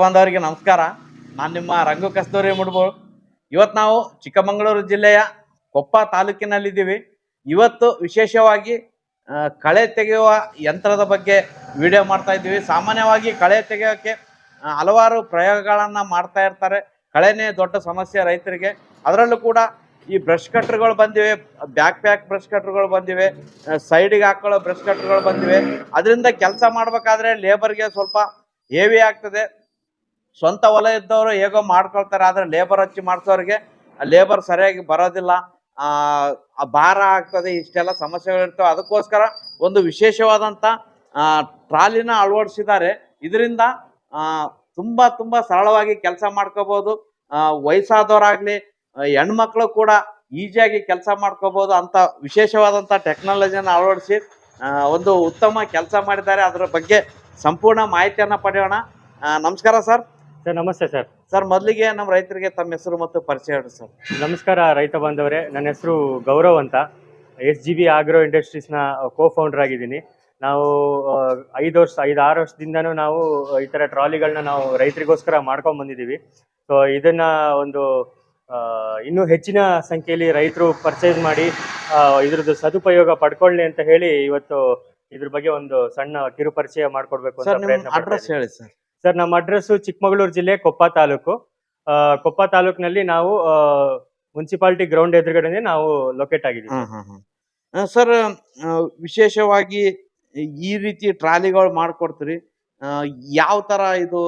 ಬಾಂಧವರಿಗೆ ನಮಸ್ಕಾರ. ನಾನು ನಿಮ್ಮ ರಂಗು ಕಸ್ತೂರಿ ಮುಡ್ಬೋಳು. ಇವತ್ತು ನಾವು ಚಿಕ್ಕಮಗಳೂರು ಜಿಲ್ಲೆಯ ಕೊಪ್ಪ ತಾಲೂಕಿನಲ್ಲಿದ್ದೀವಿ. ಇವತ್ತು ವಿಶೇಷವಾಗಿ ಕಳೆ ತೆಗೆಯುವ ಯಂತ್ರದ ಬಗ್ಗೆ ವಿಡಿಯೋ ಮಾಡ್ತಾ ಇದ್ದೀವಿ. ಸಾಮಾನ್ಯವಾಗಿ ಕಳೆ ತೆಗೆಯೋಕ್ಕೆ ಹಲವಾರು ಪ್ರಯೋಗಗಳನ್ನು ಮಾಡ್ತಾ ಇರ್ತಾರೆ. ಕಳೆನೇ ದೊಡ್ಡ ಸಮಸ್ಯೆ ರೈತರಿಗೆ. ಅದರಲ್ಲೂ ಕೂಡ ಈ ಬ್ರಷ್ ಕಟ್ರ್ಗಳು ಬಂದಿವೆ, ಬ್ಯಾಕ್ ಪ್ಯಾಕ್ ಬ್ರಷ್ ಕಟ್ರ್ಗಳು ಬಂದಿವೆ ಸೈಡಿಗೆ ಹಾಕೊಳ್ಳೋ ಬ್ರಷ್ ಕಟ್ರ್ಗಳು ಬಂದಿವೆ. ಅದರಿಂದ ಕೆಲಸ ಮಾಡಬೇಕಾದ್ರೆ ಲೇಬರ್ಗೆ ಸ್ವಲ್ಪ ಹೇವಿ ಆಗ್ತದೆ. ಸ್ವಂತ ಹೊಲ ಇದ್ದವರು ಹೇಗೋ ಮಾಡ್ಕೊಳ್ತಾರೆ, ಆದ್ರೆ ಲೇಬರ್ ಹಚ್ಚಿ ಮಾಡಿಸೋರಿಗೆ ಲೇಬರ್ ಸರಿಯಾಗಿ ಬರೋದಿಲ್ಲ. ಆ ಭಾರ ಆಗ್ತದೆ, ಇಷ್ಟೆಲ್ಲ ಸಮಸ್ಯೆಗಳಿರ್ತವೆ ಅದಕ್ಕೋಸ್ಕರ ಒಂದು ವಿಶೇಷವಾದಂಥ ಟ್ರಾಲಿನ ಅಳವಡಿಸಿದ್ದಾರೆ. ಇದರಿಂದ ತುಂಬ, ತುಂಬಾ ಸರಳವಾಗಿ ಕೆಲಸ ಮಾಡ್ಕೋಬಹುದು ವಯಸ್ಸಾದವರಾಗ್ಲಿ ಹೆಣ್ಮಕ್ಳು ಕೂಡ ಈಸಿಯಾಗಿ ಕೆಲಸ ಮಾಡ್ಕೋಬಹುದು ಅಂತ ವಿಶೇಷವಾದಂಥ ಟೆಕ್ನಾಲಜಿಯನ್ನು ಅಳವಡಿಸಿ ಒಂದು ಉತ್ತಮ ಕೆಲಸ ಮಾಡಿದ್ದಾರೆ. ಅದರ ಬಗ್ಗೆ ಸಂಪೂರ್ಣ ಮಾಹಿತಿಯನ್ನ ಪಡೆಯೋಣ. ನಮಸ್ಕಾರ ಸರ್. ಸರ್ ನಮಸ್ತೆ ಸರ್. ಸರ್ ಮೊದಲಿಗೆ ನಮ್ಮ ರೈತರಿಗೆ ತಮ್ಮ ಹೆಸರು ಮತ್ತು ಪರಿಚಯ ಹೇಳಿ ಸರ್. ನಮಸ್ಕಾರ ರೈತ ಬಾಂಧವರೇ. ನನ್ನ ಹೆಸರು ಗೌರವ್ ಅಂತ. ಎಸ್ ಜಿ ಬಿ ಆಗ್ರೋ ಇಂಡಸ್ಟ್ರೀಸ್ನ ಕೋ ಫೌಂಡರ್ ಆಗಿದ್ದೀನಿ. ನಾವು ಐದು ವರ್ಷ ಐದು ಆರು ವರ್ಷದಿಂದನೂ ನಾವು ಈ ಥರ ಟ್ರಾಲಿಗಳನ್ನ ನಾವು ರೈತರಿಗೋಸ್ಕರ ಮಾಡ್ಕೊಂಡು ಬಂದಿದ್ದೀವಿ. ಸೊ ಇದನ್ನ ಒಂದು ಇನ್ನೂ ಹೆಚ್ಚಿನ ಸಂಖ್ಯೆಯಲ್ಲಿ ರೈತರು ಪರ್ಚೇಸ್ ಮಾಡಿ ಇದ್ರದ್ದು ಸದುಪಯೋಗ ಪಡ್ಕೊಳ್ಳಿ ಅಂತ ಹೇಳಿ ಇವತ್ತು ಇದ್ರ ಬಗ್ಗೆ ಒಂದು ಸಣ್ಣ ಕಿರುಪರಿಚಯ ಮಾಡ್ಕೊಡ್ಬೇಕು ಅಂತ ಪ್ರಯತ್ನ ಅಡ್ರೆಸ್ ಹೇಳಿ ಸರ್. ಸರ್, ನಮ್ಮ ಅಡ್ರೆಸ್ಸು ಚಿಕ್ಕಮಗಳೂರು ಜಿಲ್ಲೆ ಕೊಪ್ಪ ತಾಲೂಕು. ಕೊಪ್ಪ ತಾಲೂಕಿನಲ್ಲಿ ನಾವು ಮುನ್ಸಿಪಾಲಿಟಿ ಗ್ರೌಂಡ್ ಎದುರುಗಡೆ ನಾವು ಲೊಕೇಟ್ ಆಗಿದ್ದೀವಿ ಸರ್. ವಿಶೇಷವಾಗಿ ಈ ರೀತಿ ಟ್ರಾಲಿಗಳು ಮಾಡ್ಕೊಡ್ತೀರಿ. ಯಾವ ತರ ಇದು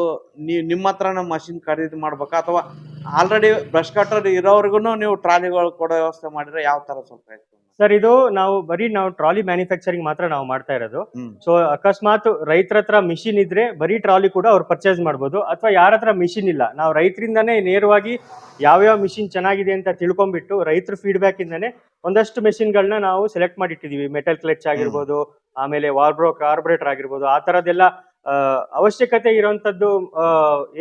ನೀವು ನಿಮ್ಮ ಹತ್ರನೇ ಮಷಿನ್ ಖರೀದಿ ಮಾಡ್ಬೇಕಾ? ಅಥವಾ ಆಲ್ರೆಡಿ ಬ್ರಷ್ ಕಟ್ಟರ್ ಇರೋರ್ಗು ನೀವು ಟ್ರಾಲಿಗಳು ಕೊಡೋ ವ್ಯವಸ್ಥೆ ಮಾಡಿದ್ರೆ ಯಾವ ತರ ಸ್ವಲ್ಪ? ಸರ್ ಇದು ನಾವು ಬರೀ ನಾವು ಟ್ರಾಲಿ ಮ್ಯಾನುಫ್ಯಾಕ್ಚರಿಂಗ್ ಮಾತ್ರ ನಾವು ಮಾಡ್ತಾ ಇರೋದು. ಸೊ ಅಕಸ್ಮಾತ್ ರೈತರ ಹತ್ರ ಮಿಷಿನ್ ಇದ್ರೆ ಬರೀ ಟ್ರಾಲಿ ಕೂಡ ಅವ್ರು ಪರ್ಚೇಸ್ ಮಾಡ್ಬೋದು. ಅಥವಾ ಯಾರ ಹತ್ರ ಮಿಷಿನ್ ಇಲ್ಲ. ನಾವು ರೈತರಿಂದಾನೇ ನೇರವಾಗಿ ಯಾವ್ಯಾವ ಮಿಷಿನ್ ಚೆನ್ನಾಗಿದೆ ಅಂತ ತಿಳ್ಕೊಂಡ್ಬಿಟ್ಟು ರೈತರ ಫೀಡ್ಬ್ಯಾಕ್ ಇಂದಾನೆ ಒಂದಷ್ಟು ಮೆಷಿನ್ಗಳನ್ನ ನಾವು ಸೆಲೆಕ್ಟ್ ಮಾಡಿಟ್ಟಿದೀವಿ ಮೆಟಲ್ ಕ್ಲಚ್ ಆಗಿರ್ಬೋದು ಆಮೇಲೆ ವಾರ್ಬ್ರೋ ಕಾರ್ಬೊರೇಟರ್ ಆಗಿರ್ಬೋದು ಆ ತರದೆಲ್ಲ ಅವಶ್ಯಕತೆ ಇರುವಂತದ್ದು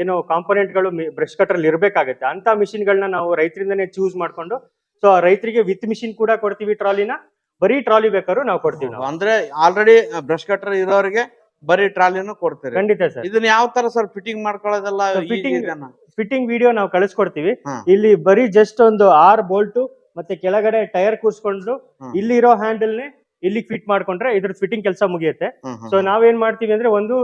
ಏನು ಕಾಂಪೊನೆಂಟ್ಗಳು ಬ್ರಷ್ ಕಟರ್ ಇರಬೇಕಾಗತ್ತೆ ಅಂತ ಮಿಷಿನ್ಗಳನ್ನ ನಾವು ರೈತರಿಂದಾನೇ ಚೂಸ್ ಮಾಡ್ಕೊಂಡು ಸೊ ರೈತರಿಗೆ ವಿತ್ ಮಿಷಿನ್ ಕೂಡ ಕೊಡ್ತೀವಿ ಟ್ರಾಲಿನ. ಬರೀ ಟ್ರಾಲಿ ಬೇಕಾದ್ರೂ ನಾವು ಕೊಡ್ತೀವಿ ನಾವು. ಅಂದ್ರೆ ಆಲ್ರೆಡಿ ಬ್ರಷ್ ಕಟ್ಟರ್ ಇರೋರಿಗೆ ಬರೀ ಟ್ರಾಲಿನೂ ಕೊಡ್ತೀರಿ. ಖಂಡಿತ ಸರ್. ಇದನ್ನ ಯಾವ ತರ ಸರ್ ಫಿಟ್ಟಿಂಗ್ ಮಾಡ್ಕೊಳ್ಳೋದೆಲ್ಲ ಫಿಟ್ಟಿಂಗ್ ಫಿಟ್ಟಿಂಗ್ ವಿಡಿಯೋ ನಾವು ಕಳಿಸ್ಕೊಡ್ತೀವಿ. ಇಲ್ಲಿ ಬರೀ ಜಸ್ಟ್ ಒಂದು ಆರ್ ಬೋಲ್ಟು ಮತ್ತೆ ಕೆಳಗಡೆ ಟೈರ್ ಕೂರಿಸ್ಕೊಂಡು ಇಲ್ಲಿರೋ ಹ್ಯಾಂಡಲ್ ನೇ ಇಲ್ಲಿ ಫಿಟ್ ಮಾಡ್ಕೊಂಡ್ರೆ ಇದ್ರ ಫಿಟ್ಟಿಂಗ್ ಕೆಲಸ ಮುಗಿಯುತ್ತೆ. ಸೊ ನಾವೇನ್ ಮಾಡ್ತೀವಿ ಅಂದ್ರೆ ಒಂದು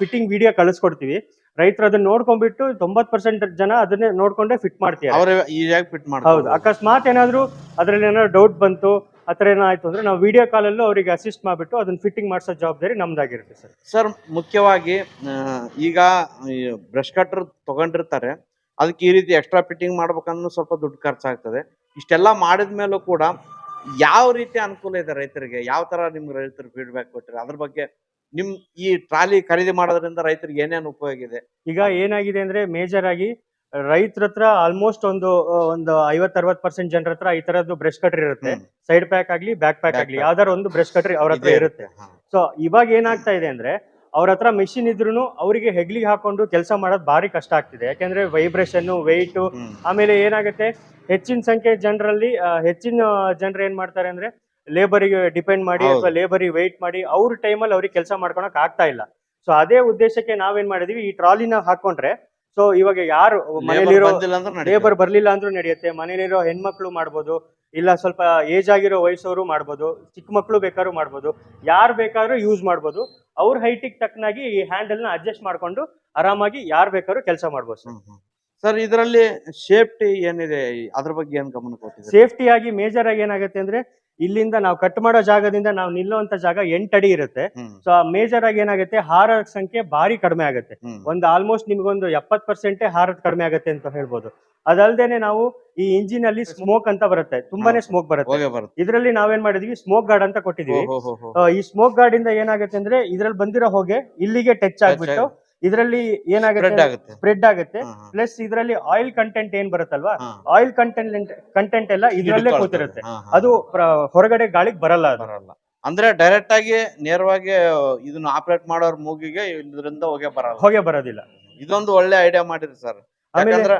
ಫಿಟ್ಟಿಂಗ್ ವಿಡಿಯೋ ಕಳಿಸ್ಕೊಡ್ತೀವಿ. ರೈತರು ಅದನ್ನ ನೋಡ್ಕೊಂಡ್ಬಿಟ್ಟು ತೊಂಬತ್ ಪರ್ಸೆಂಟ್ ಜನ ಅದನ್ನೇ ನೋಡ್ಕೊಂಡೇ ಫಿಟ್ ಮಾಡ್ತೀವಿ ಅವ್ರೇ ಈಸಿಯಾಗಿ ಫಿಟ್ ಹೌದು ಅಕಸ್ಮಾತ್ ಏನಾದ್ರು ಅದ್ರಲ್ಲಿ ಏನಾದ್ರು ಡೌಟ್ ಬಂತು ಆತರ ಏನಾಯ್ತು ಅಂದ್ರೆ ನಾವು ವಿಡಿಯೋ ಕಾಲಲ್ಲೂ ಅವರಿಗೆ ಅಸಿಸ್ಟ್ ಮಾಡಿಬಿಟ್ಟು ಅದನ್ನ ಫಿಟ್ಟಿಂಗ್ ಮಾಡಿಸೋ ಜವಾಬ್ದಾರಿ ನಮ್ದಾಗಿರುತ್ತೆ ಸರ್. ಸರ್ ಮುಖ್ಯವಾಗಿ ಆ, ಈಗ ಬ್ರಷ್ ಕಟರ್ ತಗೊಂಡಿರ್ತಾರೆ. ಅದಕ್ಕೆ ಈ ರೀತಿ ಎಕ್ಸ್ಟ್ರಾ ಫಿಟ್ಟಿಂಗ್ ಮಾಡ್ಬೇಕಂದ್ರೂ ಸ್ವಲ್ಪ ದುಡ್ಡು ಖರ್ಚಾಗ್ತದೆ. ಇಷ್ಟೆಲ್ಲ ಮಾಡಿದ ಮೇಲೂ ಕೂಡ ಯಾವ ರೀತಿ ಅನುಕೂಲ ಇದೆ ರೈತರಿಗೆ? ಯಾವ ತರ ನಿಮ್ಗೆ ರೈತರು ಫೀಡ್ಬ್ಯಾಕ್ ಕೊಟ್ಟರೆ ಅದ್ರ ಬಗ್ಗೆ ನಿಮ್ ಈ ಟ್ರಾಲಿ ಖರೀದಿ ಮಾಡೋದ್ರಿಂದ ರೈತರಿಗೆ ಏನೇನು ಉಪಯೋಗ ಇದೆ ಈಗ ಏನಾಗಿದೆ ಅಂದ್ರೆ ಮೇಜರ್ ಆಗಿ ರೈತರ ಹತ್ರ ಆಲ್ಮೋಸ್ಟ್ ಒಂದು ಒಂದು ಐವತ್ ಅರವತ್ ಪರ್ಸೆಂಟ್ ಜನರ ಹತ್ರ ಈ ತರದ್ದು ಬ್ರಷ್ ಕಟ್ರಿ ಇರುತ್ತೆ ಸೈಡ್ ಪ್ಯಾಕ್ ಆಗ್ಲಿ ಬ್ಯಾಕ್ ಪ್ಯಾಕ್ ಆಗ್ಲಿ. ಯಾವ್ದಾರ ಒಂದು ಬ್ರಷ್ ಕಟ್ರಿ ಅವ್ರ ಹತ್ರ ಇರುತ್ತೆ. ಸೊ ಇವಾಗ ಏನಾಗ್ತಾ ಇದೆ ಅಂದ್ರೆ ಅವ್ರ ಹತ್ರ ಮೆಷಿನ್ ಇದ್ರು ಅವರಿಗೆ ಹೆಗ್ಲಿಗೆ ಹಾಕೊಂಡು ಕೆಲಸ ಮಾಡೋದು ಭಾರಿ ಕಷ್ಟ ಆಗ್ತಿದೆ ಯಾಕಂದ್ರೆ ವೈಬ್ರೇಷನ್ ವೆಯ್ಟ್. ಆಮೇಲೆ ಏನಾಗುತ್ತೆ ಹೆಚ್ಚಿನ ಸಂಖ್ಯೆ ಜನರಲ್ಲಿ ಹೆಚ್ಚಿನ ಜನರು ಏನ್ ಮಾಡ್ತಾರೆ ಅಂದ್ರೆ ಲೇಬರಿಗೆ ಡಿಪೆಂಡ್ ಮಾಡಿ. ಅಥವಾ ಲೇಬರಿಗೆ ವೆಯ್ಟ್ ಮಾಡಿ ಅವ್ರ ಟೈಮಲ್ಲಿ ಅವ್ರಿಗೆ ಕೆಲಸ ಮಾಡ್ಕೊಳಕ್ ಆಗ್ತಾ ಇಲ್ಲ. ಸೊ ಅದೇ ಉದ್ದೇಶಕ್ಕೆ ನಾವೇನ್ ಮಾಡಿದೀವಿ ಈ ಟ್ರಾಲಿನ ಹಾಕೊಂಡ್ರೆ ಸೊ ಇವಾಗ ಯಾರು ಮನೇಲಿರೋ. ಲೇಬರ್ ಬರ್ಲಿಲ್ಲ ಅಂದ್ರೂ ನಡೆಯುತ್ತೆ. ಮನೇಲಿರೋ ಹೆಣ್ಮಕ್ಳು ಮಾಡ್ಬೋದು ಇಲ್ಲ ಸ್ವಲ್ಪ ಏಜ್ ಆಗಿರೋ ವಯಸ್ಸವರು ಮಾಡ್ಬೋದು ಚಿಕ್ಕ ಮಕ್ಳು ಬೇಕಾದ್ರೂ ಮಾಡ್ಬೋದು ಯಾರು ಬೇಕಾದ್ರೂ ಯೂಸ್ ಮಾಡ್ಬೋದು. ಅವ್ರ ಹೈಟಿಗೆ ತಕ್ಕನಾಗಿ ಈ ಹ್ಯಾಂಡಲ್ನ ಅಡ್ಜಸ್ಟ್ ಮಾಡ್ಕೊಂಡು ಆರಾಮಾಗಿ ಯಾರು ಬೇಕಾದ್ರೂ ಕೆಲಸ ಮಾಡ್ಬೋದು ಸರ್. ಇದರಲ್ಲಿ ಸೇಫ್ಟಿ ಏನಿದೆ? ಅದ್ರ ಬಗ್ಗೆ ಏನ್ ಗಮನ ಸೇಫ್ಟಿ ಆಗಿ ಮೇಜರ್ ಆಗಿ ಏನಾಗುತ್ತೆ ಅಂದ್ರೆ ಇಲ್ಲಿಂದ ನಾವು ಕಟ್ ಮಾಡೋ ಜಾಗದಿಂದ ನಾವು ನಿಲ್ಲುವಂತ ಜಾಗ ಎಂಟಡಿ ಅಡಿ ಇರುತ್ತೆ. ಸೊ ಮೇಜರ್ ಆಗಿ ಏನಾಗುತ್ತೆ? ಹಾರ ಸಂಖ್ಯೆ ಭಾರಿ ಕಡಿಮೆ ಆಗುತ್ತೆ. ಒಂದು ಆಲ್ಮೋಸ್ಟ್ ನಿಮ್ಗೊಂದು ಎಪ್ಪತ್ ಪರ್ಸೆಂಟ್ ಹಾರದ್ ಕಡಿಮೆ ಆಗುತ್ತೆ ಅಂತ ಹೇಳ್ಬೋದು. ಅದಲ್ದೇನೆ ನಾವು ಈ ಇಂಜಿನ್ ಅಲ್ಲಿ ಸ್ಮೋಕ್ ಅಂತ ಬರುತ್ತೆ. ತುಂಬಾನೇ ಸ್ಮೋಕ್ ಬರುತ್ತೆ. ಇದರಲ್ಲಿ ನಾವೇನ್ ಮಾಡಿದೀವಿ? ಸ್ಮೋಕ್ ಗಾರ್ಡ್ ಅಂತ ಕೊಟ್ಟಿದೀವಿ ಈ ಸ್ಮೋಕ್ ಗಾರ್ಡ್ ಇಂದ ಏನಾಗುತ್ತೆ ಅಂದ್ರೆ ಇದ್ರಲ್ಲಿ ಬಂದಿರೋ ಹೊಗೆ ಇಲ್ಲಿಗೆ ಟಚ್ ಆಗ್ಬಿಟ್ಟು ಇದರಲ್ಲಿ ಏನಾಗುತ್ತೆ ಸ್ಪ್ರೆಡ್ ಆಗುತ್ತೆ. ಪ್ಲಸ್ ಇದರಲ್ಲಿ ಆಯಿಲ್ ಕಂಟೆಂಟ್ ಏನ್ ಬರುತ್ತಲ್ವಾ? ಆಯಿಲ್ ಕಂಟೆಂಟ್ ಕಂಟೆಂಟ್ ಎಲ್ಲ ಇದರಲ್ಲೇ. ಕೂತಿರುತ್ತೆ. ಅದು ಹೊರಗಡೆ ಗಾಳಿಗೆ ಬರಲ್ಲ ಅದರಲ್ಲ ಬರಲ್ಲ. ಅಂದ್ರೆ ಡೈರೆಕ್ಟ್ ಆಗಿ ನೇರವಾಗಿ ಇದನ್ನ ಆಪರೇಟ್ ಮಾಡೋರ್ ಮೂಗಿಗೆ ಇದರಿಂದ ಹೊಗೆ ಬರಲ್ಲ. ಹೊಗೆ ಬರೋದಿಲ್ಲ. ಇದೊಂದು ಒಳ್ಳೆ ಐಡಿಯಾ ಮಾಡಿರಿ ಸರ್. ಯಾಕಂದ್ರೆ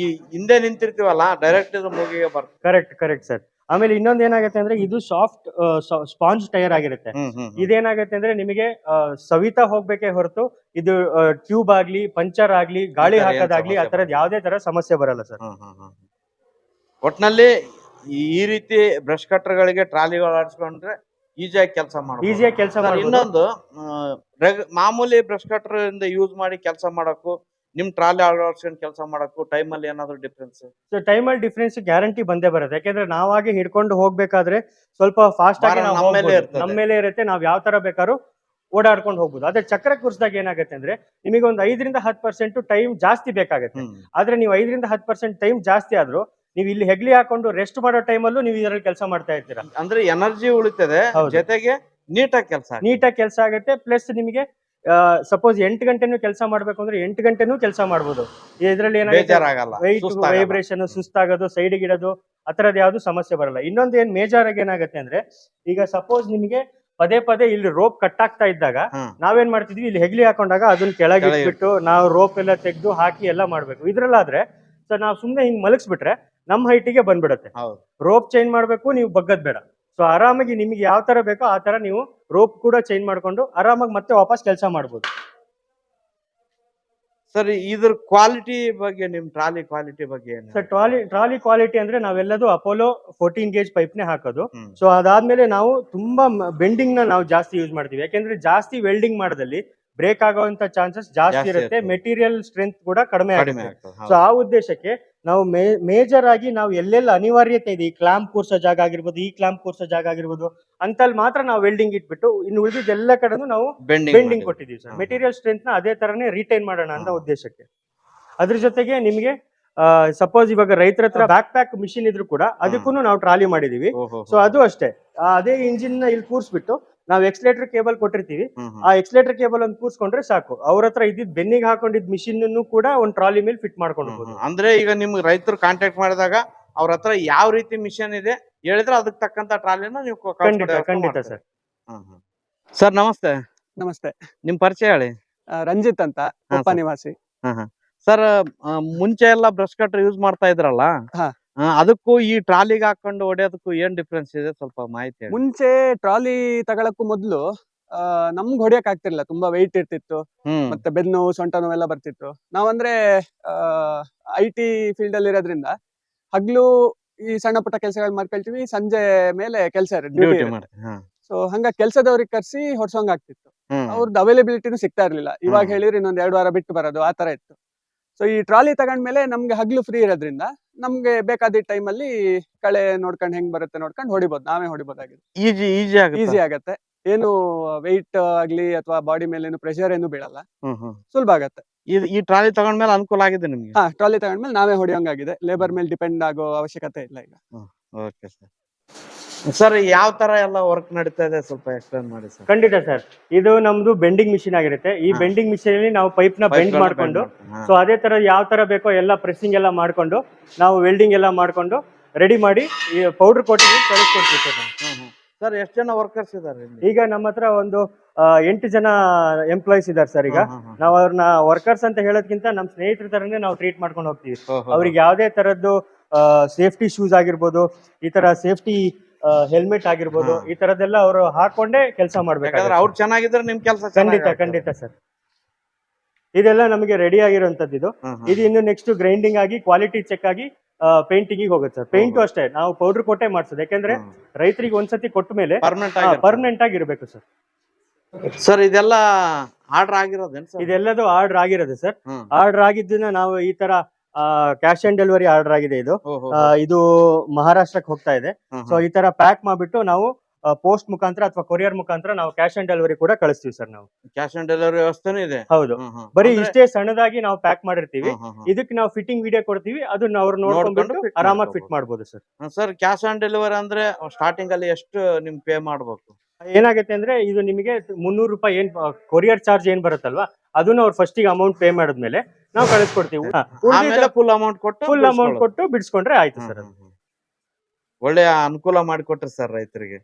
ಈ ಹಿಂದೆ ನಿಂತಿರ್ತೀವಲ್ಲ ಡೈರೆಕ್ಟ್ ಇದು ಮೂಗಿಗೆ ಬರ್ತದೆ ಕರೆಕ್ಟ್ ಕರೆಕ್ಟ್ ಸರ್ ಆಮೇಲೆ ಇನ್ನೊಂದ್ ಏನಾಗುತ್ತೆ ಅಂದ್ರೆ ಇದು ಸಾಫ್ಟ್ ಸ್ಪಾಂಜ್ ಟೈರ್ ಆಗಿರುತ್ತೆ. ಇದೇನಾಗತ್ತೆ ಅಂದ್ರೆ ನಿಮಗೆ ಸವಿತಾ ಹೋಗ್ಬೇಕೇ ಹೊರತು ಇದು ಟ್ಯೂಬ್ ಆಗ್ಲಿ ಪಂಚರ್ ಆಗ್ಲಿ ಗಾಳಿ ಹಾಕೋದಾಗ್ಲಿ ಆ ತರದ್ ಯಾವ್ದೇ ತರ ಸಮಸ್ಯೆ ಬರಲ್ಲ ಸರ್. ಒಟ್ನಲ್ಲಿ ಈ- ಈ ರೀತಿ ಬ್ರಷ್ ಕಟ್ಟರ್ಗಳಿಗೆ ಟ್ರಾಲಿಗಳು ಆಡಿಸ್ಕೊಂಡ್ರೆ ಈಸಿಯಾಗಿ ಕೆಲಸ ಮಾಡಿ ಈಸಿಯಾಗಿ ಕೆಲಸ ಮಾಡಿ ಇನ್ನೊಂದು ಮಾಮೂಲಿ ಬ್ರಷ್ ಕಟ್ಟರ್ ಇಂದ ಯೂಸ್ ಮಾಡಿ ಕೆಲಸ ಮಾಡಕ್ಕೂ ನಿಮ್ ಟ್ರಾಲಿ ಅಳವಡಿಸ್ಕೊಂಡು ಕೆಲಸ ಮಾಡಕ್ಕೂ ಟೈಮ್ ಅಲ್ಲಿ ಏನಾದ್ರು ಡಿಫ್ರೆನ್ಸ್ ಸೊ ಟೈಮಲ್ಲಿ ಡಿಫ್ರೆನ್ಸ್ ಗ್ಯಾರಂಟಿ ಬಂದೇ ಬರುತ್ತೆ. ಯಾಕಂದ್ರೆ ನಾವಾಗೆ ಹಿಡ್ಕೊಂಡು ಹೋಗ್ಬೇಕಾದ್ರೆ ಸ್ವಲ್ಪ ಫಾಸ್ಟ್ ಆಗಿ ಭಾರ ನಮ್ಮ ಮೇಲೆ. ಇರ್ತದೆ. ನಮ್ಮ ಮೇಲೆ ಇರುತ್ತೆ. ನಾವ್ ಯಾವ ತರ ಬೇಕಾದ್ರು ಓಡಾಡ್ಕೊಂಡು ಹೋಗ್ಬೋದು. ಅದೇ ಚಕ್ರ ಕುರ್ಸ್ದಾಗ ಏನಾಗುತ್ತೆ ಅಂದ್ರೆ ನಿಮಗೆ ಒಂದು ಐದರಿಂದ ಹತ್ತು ಪರ್ಸೆಂಟ್ ಟೈಮ್ ಜಾಸ್ತಿ ಬೇಕಾಗುತ್ತೆ. ಆದ್ರೆ ನೀವು ಐದರಿಂದ ಹತ್ತು ಪರ್ಸೆಂಟ್ ಟೈಮ್ ಜಾಸ್ತಿ ಆದ್ರೂ ನೀವು ಇಲ್ಲಿ ಹೆಗ್ಲಿ ಹಾಕೊಂಡು ರೆಸ್ಟ್ ಮಾಡೋ ಟೈಮಲ್ಲೂ ನೀವು ಇದರಲ್ಲಿ ಕೆಲಸ ಮಾಡ್ತಾ ಇರ್ತೀರಾ. ಅಂದ್ರೆ ಎನರ್ಜಿ ಉಳಿತದೆ. ಹೌದು. ಜೊತೆಗೆ ನೀಟಾಗಿ ಕೆಲಸ ನೀಟಾಗಿ ಕೆಲಸ ಆಗುತ್ತೆ. ಪ್ಲಸ್ ನಿಮಗೆ ಸಪೋಸ್ ಎಂಟು ಗಂಟೆನೂ ಕೆಲಸ ಮಾಡ್ಬೇಕು ಅಂದ್ರೆ ಎಂಟು ಗಂಟೆನೂ ಕೆಲಸ ಮಾಡ್ಬೋದು. ಇದರಲ್ಲಿ ಏನಾಗುತ್ತೆ. ವೈಬ್ರೇಷನ್ ಸುಸ್ತಾಗೋದು ಸೈಡ್ ಇಡೋದು ಆ ಥರದ್ದು ಯಾವ್ದು ಸಮಸ್ಯೆ ಬರಲ್ಲ. ಇನ್ನೊಂದು ಏನ್ ಮೇಜರ್ ಆಗಿ ಏನಾಗುತ್ತೆ ಅಂದ್ರೆ ಈಗ ಸಪೋಸ್ ನಿಮಗೆ ಪದೇ ಪದೇ ಇಲ್ಲಿ ರೋಪ್ ಕಟ್ ಆಗ್ತಾ ಇದ್ದಾಗ ನಾವೇನ್ ಮಾಡ್ತಿದ್ವಿ? ಇಲ್ಲಿ ಹೆಗ್ಲಿ ಹಾಕೊಂಡಾಗ ಅದನ್ನ ಕೆಳಗೆ ಇಟ್ಬಿಟ್ಟು ನಾವು ರೋಪ್ ಎಲ್ಲ ತೆಗೆದು ಹಾಕಿ ಎಲ್ಲ ಮಾಡ್ಬೇಕು. ಇದ್ರಲ್ಲಾದ್ರೆ ಸೊ ನಾವು ಸುಮ್ನೆ ಹಿಂಗ್ ಮಲಗಿಸ್ಬಿಟ್ರೆ ನಮ್ಮ ಹೈಟಿಗೆ ಬಂದ್ಬಿಡುತ್ತೆ. ರೋಪ್ ಚೇಂಜ್ ಮಾಡ್ಬೇಕು ನೀವು ಬಗ್ಗದ್ ಬೇಡ. ಸೊ ಆರಾಮಾಗಿ ನಿಮಗೆ ಯಾವ ತರ ಬೇಕೋ ಆ ತರ ನೀವು ರೋಪ್ ಕೂಡ ಚೇಂಜ್ ಮಾಡ್ಕೊಂಡು ಆರಾಮಾಗಿ ಮತ್ತೆ ವಾಪಸ್ ಕೆಲಸ ಮಾಡ್ಬೋದು. ಸರ್ ಇದ್ರ ಕ್ವಾಲಿಟಿ ಬಗ್ಗೆ ನಿಮ್ ಟ್ರಾಲಿ ಕ್ವಾಲಿಟಿ ಬಗ್ಗೆ ಏನು? ಸರ್ ಟ್ರಾಲಿ ಟ್ರಾಲಿ ಕ್ವಾಲಿಟಿ ಅಂದ್ರೆ ನಾವೆಲ್ಲದು ಅಪೋಲೋ ಫೋರ್ಟೀನ್ ಗೇಜ್ ಪೈಪ್ನೇ ಹಾಕೋದು. ಸೊ ಅದಾದ್ಮೇಲೆ ನಾವು ತುಂಬಾ ಬೆಂಡಿಂಗ್ನ ನಾವು ಜಾಸ್ತಿ ಯೂಸ್ ಮಾಡ್ತೀವಿ. ಯಾಕೆಂದ್ರೆ ಜಾಸ್ತಿ ವೆಲ್ಡಿಂಗ್ ಮಾಡೋದಲ್ಲಿ ಬ್ರೇಕ್ ಆಗುವಂತ ಚಾನ್ಸಸ್ ಜಾಸ್ತಿ ಇರುತ್ತೆ. ಮೆಟೀರಿಯಲ್ ಸ್ಟ್ರೆಂತ್ ಕೂಡ ಕಡಿಮೆ ಆಗುತ್ತೆ ಸೊ ಆ ಉದ್ದೇಶಕ್ಕೆ ನಾವು ಮೇಜರ್ ಆಗಿ ನಾವು ಎಲ್ಲೆಲ್ಲ ಅನಿವಾರ್ಯತೆ ಇದೆ. ಈ ಕ್ಲಾಂಪ್ ಕೂರ್ಸೋ ಜಾಗ ಆಗಿರ್ಬೋದು ಈ ಕ್ಲಾಂಪ್ ಕೂರ್ಸೋ ಜಾಗ ಆಗಿರ್ಬೋದು ಅಂತಲ್ಲಿ ಮಾತ್ರ ನಾವು ವೆಲ್ಡಿಂಗ್ ಇಟ್ಬಿಟ್ಟು ಇನ್ನು ಉಳಿದಿದ್ದ ಎಲ್ಲ ಕಡೆನೂ ನಾವು ಬೆಂಡಿಂಗ್ ಕೊಟ್ಟಿದ್ದೀವಿ ಸರ್ ಮೆಟೀರಿಯಲ್ ಸ್ಟ್ರೆಂತ್ನ ಅದೇ ತರನೇ ರಿಟೈನ್ ಮಾಡೋಣ ಅಂತ ಉದ್ದೇಶಕ್ಕೆ. ಅದ್ರ ಜೊತೆಗೆ ನಿಮಗೆ ಸಪೋಸ್ ಇವಾಗ ರೈತರ ಹತ್ರ ಬ್ಯಾಕ್ ಪ್ಯಾಕ್ ಮಿಷಿನ್ ಇದ್ರು ಕೂಡ ಅದಕ್ಕೂ ನಾವು ಟ್ರಾಲಿ ಮಾಡಿದೀವಿ ಸೊ ಅದು ಅಷ್ಟೇ. ಅದೇ ಇಂಜಿನ್ನ ಇಲ್ಲಿ ಕೂರ್ಸ್ಬಿಟ್ಟು ನಾವು ಎಕ್ಸ್ಲೇಟರ್ ಕೇಬಲ್ ಕೊಟ್ಟಿರ್ತೀವಿ. ಆ ಎಕ್ಸ್ಲೇಟರ್ ಕೇಬಲ್ ಒಂದು ಕೂರ್ಸ್ಕೊಂಡ್ರೆ ಸಾಕು. ಅವ್ರ ಹತ್ರ ಇದ್ದಿದ್ ಬೆನ್ನಿಗೆ ಹಾಕೊಂಡಿದ್ ಮಿಷಿನ್ ಕೂಡ ಒಂದು ಟ್ರಾಲಿ ಮೇಲೆ ಫಿಟ್ ಮಾಡ್ಕೊಂಡು ಅಂದ್ರೆ ಈಗ ನಿಮ್ಗೆ ರೈತರು ಕಾಂಟ್ಯಾಕ್ಟ್ ಮಾಡಿದಾಗ ಅವ್ರ ಹತ್ರ ಯಾವ ರೀತಿ ಮಿಷನ್ ಇದೆ ಹೇಳಿದ್ರೆ ಅದಕ್ಕೆ ತಕ್ಕಂತ ಟ್ರಾಲಿನ ನೀವು ಖಂಡಿತ ಖಂಡಿತ ಸರ್. ಸರ್ ನಮಸ್ತೆ. ನಮಸ್ತೆ. ನಿಮ್ ಪರಿಚಯ ಹೇಳಿ. ರಂಜಿತ್ ಅಂತ. ನಿವಾಸಿ ಸರ್. ಮುಂಚೆ ಎಲ್ಲ ಬ್ರಷ್ ಕಟ್ರ್ ಯೂಸ್ ಮಾಡ್ತಾ ಇದ್ರಲ್ಲ? ಅದಕ್ಕೂ ಈ ಟ್ರಾಲಿಗೆ ಹಾಕೊಂಡು ಹೊಡೆಯೋದಕ್ಕೂ ಏನ್ ಡಿಫ್ರೆನ್ಸ್ ಇದೆ? ಸ್ವಲ್ಪ ಮಾಹಿತಿ ಹೇಳಿ. ಮುಂಚೆ ಟ್ರಾಲಿ ತಗೊಳಕ್ಕೂ ಮೊದ್ಲು ಆ, ನಮ್ಗ್ ಹೊಡಿಯಕ್ ಆಗ್ತಿರ್ಲಿಲ್ಲ. ತುಂಬಾ ವೆಯ್ಟ್ ಇರ್ತಿತ್ತು. ಹ್ಮ್. ಮತ್ತೆ ಬೆನ್ನು ನೋವು ಸೊಂಟ ನೋವೆಲ್ಲ ಬರ್ತಿತ್ತು. ನಾವಂದ್ರೆ ಐ ಟಿ ಫೀಲ್ಡ್ ಅಲ್ಲಿ ಇರೋದ್ರಿಂದ ಹಗ್ಲು ಈ ಸಣ್ಣ ಪುಟ್ಟ ಕೆಲಸಗಳು ಮಾಡ್ಕೊಳ್ತೀವಿ. ಸಂಜೆ ಮೇಲೆ ಕೆಲಸ ಡ್ಯೂಟಿ ಡ್ಯೂಟಿ ಮಾಡಿ ಹಾ. ಸೊ ಹಂಗ ಕೆಲ್ಸದವ್ರಿಗೆ ಕರ್ಸಿ ಹೊಡ್ಸೋಂಗ್ ಆಗ್ತಿತ್ತು. ಹ್ಮ್. ಅವ್ರದ್ದು ಅವೈಲಬಿಲಿಟಿನೂ ಸಿಗ್ತಾ ಇರ್ಲಿಲ್ಲ. ಇವಾಗ ಹ್ಮ್. ಹೇಳಿದ್ರೆ ಇನ್ನೊಂದ್ ಎರಡು ವಾರ ಬಿಟ್ಟು ಬರೋದು ಆತರ ತರ ಇತ್ತು. ಸೊ ಈ ಟ್ರಾಲಿ ತಗೊಂಡ್ಮೇಲೆ ನಮ್ಗೆ ಹಗ್ಲು ಫ್ರೀ ಇರೋದ್ರಿಂದ ನಮ್ಗೆ ಬೇಕಾದ ಟೈಮಲ್ಲಿ ಕಳೆ ನೋಡ್ಕೊಂಡು ಹೆಂಗ್ ಬರುತ್ತೆ ನೋಡ್ಕೊಂಡು ಹೊಡಿಬೋದು. ನಾವೇ ಹೊಡಿಬೋದಾಗಿದೆ ಈಜಿ ಈಜಿ ಆಗುತ್ತೆ? ಈಸಿ ಆಗತ್ತೆ. ಏನು ವೆಯ್ಟ್ ಆಗ್ಲಿ ಅಥವಾ ಬಾಡಿ ಮೇಲೆ ಏನು ಪ್ರೆಷರ್ ಏನು ಬೀಳಲ್ಲ. ಸುಲಭ ಆಗತ್ತೆ. ಈ ಟ್ರಾಲಿ ತಗೊಂಡ್ಮೇಲೆ ಅನುಕೂಲ ಆಗಿದೆ ನಿಮ್ಗೆ? ಹಾ ಟ್ರಾಲಿ ತಗೊಂಡ್ಮೇಲೆ ನಾವೇ ಹೊಡಿಯೋಂಗಾಗಿದೆ. ಲೇಬರ್ ಮೇಲೆ ಡಿಪೆಂಡ್ ಆಗೋ ಅವಶ್ಯಕತೆ ಇಲ್ಲ ಈಗ. ಓಕೆ ಸರ್ ಸರ್ ಯಾವ ತರ ಎಲ್ಲ ವರ್ಕ್ ನಡೀತಾ ಇದೆ? ಸ್ವಲ್ಪ ಎಕ್ಸ್ಪ್ಲೈನ್ ಮಾಡಿ ಸರ್. ಖಂಡಿತ ಸರ್. ಇದು ನಮ್ದು ಬೆಂಡಿಂಗ್ ಮಿಷಿನ್ ಆಗಿರುತ್ತೆ. ಈ. ಬೆಂಡಿಂಗ್ ಮಿಷಿನ್ ಅಲ್ಲಿ ನಾವು ಪೈಪ್ನ ಬೆಂಡ್ ಮಾಡ್ಕೊಂಡು ಸೊ ಅದೇ ತರ ಯಾವ ತರ ಬೇಕೋ ಎಲ್ಲ ಪ್ರೆಸ್ಸಿಂಗ್ ಎಲ್ಲ ಮಾಡ್ಕೊಂಡು ನಾವು ವೆಲ್ಡಿಂಗ್ ಎಲ್ಲ ಮಾಡ್ಕೊಂಡು ರೆಡಿ ಮಾಡಿ ಈ ಪೌಡರ್ ಕೋಟಿಂಗ್ ಕಳಿಸ್ಕೊಡ್ತೀವಿ ಸರ್. ನಾವು. ಸರ್ ಎಷ್ಟು ಜನ ವರ್ಕರ್ಸ್ ಇದಾರೆ ಈಗ ನಮ್ಮ ಹತ್ರ ಒಂದು ಎಂಟು ಜನ ಎಂಪ್ಲಾಯೀಸ್ ಇದಾರೆ ಸರ್ ಈಗ. ನಾವು ಅವ್ರನ್ನ ವರ್ಕರ್ಸ್ ಅಂತ ಹೇಳೋದ್ಕಿಂತ ನಮ್ಮ ಸ್ನೇಹಿತರ ತರನೇ ನಾವು ಟ್ರೀಟ್ ಮಾಡ್ಕೊಂಡು ಹೋಗ್ತೀವಿ. ಅವ್ರಿಗೆ ಯಾವುದೇ ತರದ್ದು ಸೇಫ್ಟಿ ಶೂಸ್ ಆಗಿರ್ಬೋದು ಈ ತರ ಸೇಫ್ಟಿ ಹೆಲ್ಮೆಟ್ ಆಗಿರ್ಬೋದು ಈ ತರದೆಲ್ಲ ಅವರು ಹಾಕೊಂಡೇ ಕೆಲಸ ಮಾಡ್ಬೇಕು ಮಾಡ್ಬೇಕಾದ್ರೆ ಅವ್ರು ಚೆನ್ನಾಗಿದ್ರೆ ನಿಮ್ ಕೆಲಸ ಖಂಡಿತ ಖಂಡಿತ ಸರ್. ಇದೆಲ್ಲ ನಮಗೆ ರೆಡಿ ಆಗಿರುವಂತದ್ದು ಇದು. ಇದು ಇನ್ನು ನೆಕ್ಸ್ಟ್ ಗ್ರೈಂಡಿಂಗ್ ಆಗಿ ಕ್ವಾಲಿಟಿ ಚೆಕ್ ಆಗಿ ಪೇಂಟಿಂಗ್ ಹೋಗುತ್ತೆ ಸರ್. ಪೇಂಟು ಅಷ್ಟೇ ನಾವು ಪೌಡರ್ ಕೊಟ್ಟೆ ಮಾಡ್ಸೋದು. ಯಾಕಂದ್ರೆ ರೈತರಿಗೆ ಒಂದ್ಸತಿ ಕೊಟ್ಟ ಮೇಲೆ ಪರ್ಮನೆಂಟ್ ಪರ್ಮನೆಂಟ್ ಆಗಿ ಇರಬೇಕು ಸರ್. ಸರ್ ಇದೆಲ್ಲ ಆರ್ಡರ್ ಆಗಿರೋದೇನು ಇದೆಲ್ಲದು ಆರ್ಡರ್ ಆಗಿರೋದು ಸರ್. ಆರ್ಡರ್ ಆಗಿದ್ದನ್ನ ನಾವು ಈ ತರ ಕ್ಯಾಶ್ ಆನ್ ಡೆಲಿವರಿ ಆರ್ಡರ್ ಆಗಿದೆ ಇದು. ಇದು ಮಹಾರಾಷ್ಟ್ರಕ್ಕೆ ಹೋಗ್ತಾ ಇದೆ. ಸೊ ಈ ತರ ಪ್ಯಾಕ್ ಮಾಡಿಬಿಟ್ಟು ನಾವು ಪೋಸ್ಟ್ ಮುಖಾಂತರ ಅಥವಾ ಕೊರಿಯರ್ ಮುಖಾಂತರ ನಾವು ಕ್ಯಾಶ್ ಆನ್ ಡೆಲಿವರಿ ಕೂಡ ಕಳಿಸ್ತೀವಿ ಸರ್ ನಾವು. ಕ್ಯಾಶ್ ಆನ್ ಡೆಲಿವರಿ ವ್ಯವಸ್ಥೆನೂ ಇದೆ. ಹೌದು. ಬರೀ ಇಷ್ಟೇ ಸಣ್ಣದಾಗಿ ನಾವು ಪ್ಯಾಕ್ ಮಾಡಿರ್ತೀವಿ. ಇದಕ್ಕೆ ನಾವು ಫಿಟ್ಟಿಂಗ್ ವಿಡಿಯೋ ಕೊಡ್ತೀವಿ. ಅದನ್ನ ಅವ್ರು ನೋಡ್ಕೊಂಡು ಆರಾಮಾಗಿ ಫಿಟ್ ಮಾಡಬಹುದು ಮಾಡ್ಬೋದು sir. Sir cash on delivery ಅಂದ್ರೆ ಸ್ಟಾರ್ಟಿಂಗ್ ಅಲ್ಲಿ ಎಷ್ಟು ನಿಮ್ ಪೇ ಮಾಡ್ಬೇಕು? ಏನಾಗುತ್ತೆ ಅಂದ್ರೆ ಇದು ನಿಮಗೆ ಮುನ್ನೂರು ರೂಪಾಯಿ ಏನ್ ಕೊರಿಯರ್ ಚಾರ್ಜ್ ಏನ್ ಬರುತ್ತಲ್ವಾ ಅದನ್ನ ಅವ್ರು ಫಸ್ಟ್ಗೆ ಅಮೌಂಟ್ ಪೇ ಮಾಡಿದ್ಮೇಲೆ ನಾವು ಕಳಿಸ್ಕೊಡ್ತೀವಿ. ಫುಲ್ ಅಮೌಂಟ್ ಕೊಟ್ಟು ಫುಲ್ ಅಮೌಂಟ್ ಕೊಟ್ಟು ಬಿಡಿಸ್ಕೊಂಡ್ರೆ ಆಯ್ತು ಸರ್ ಒಳ್ಳೆಯ ಅನುಕೂಲ ಮಾಡಿಕೊಟ್ರಿ ಸರ್ ರೈತರಿಗೆ.